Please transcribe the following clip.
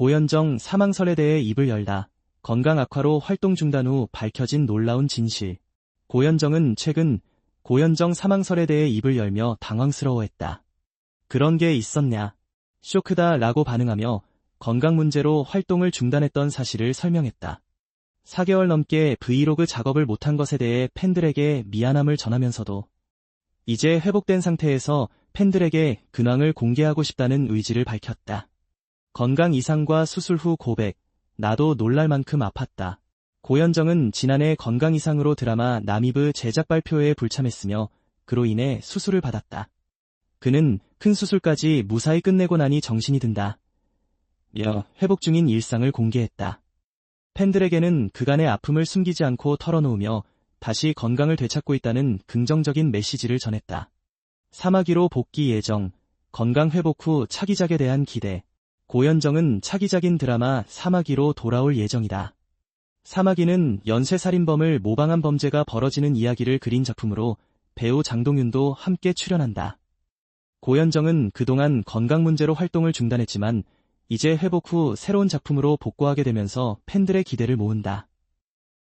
고현정 사망설에 대해 입을 열다. 건강 악화로 활동 중단 후 밝혀진 놀라운 진실. 고현정은 최근 고현정 사망설에 대해 입을 열며 당황스러워했다. 그런 게 있었냐? 쇼크다 라고 반응하며 건강 문제로 활동을 중단했던 사실을 설명했다. 4개월 넘게 브이로그 작업을 못한 것에 대해 팬들에게 미안함을 전하면서도 이제 회복된 상태에서 팬들에게 근황을 공개하고 싶다는 의지를 밝혔다. 건강 이상과 수술 후 고백, 나도 놀랄 만큼 아팠다. 고현정은 지난해 건강 이상으로 드라마 남이브 제작 발표에 불참했으며 그로 인해 수술을 받았다. 그는 큰 수술까지 무사히 끝내고 나니 정신이 든다. 며 회복 중인 일상을 공개했다. 팬들에게는 그간의 아픔을 숨기지 않고 털어놓으며 다시 건강을 되찾고 있다는 긍정적인 메시지를 전했다. 사마귀로 복귀 예정, 건강 회복 후 차기작에 대한 기대. 고현정은 차기작인 드라마 사마귀로 돌아올 예정이다. 사마귀는 연쇄살인범을 모방한 범죄가 벌어지는 이야기를 그린 작품으로 배우 장동윤도 함께 출연한다. 고현정은 그동안 건강 문제로 활동을 중단했지만 이제 회복 후 새로운 작품으로 복구하게 되면서 팬들의 기대를 모은다.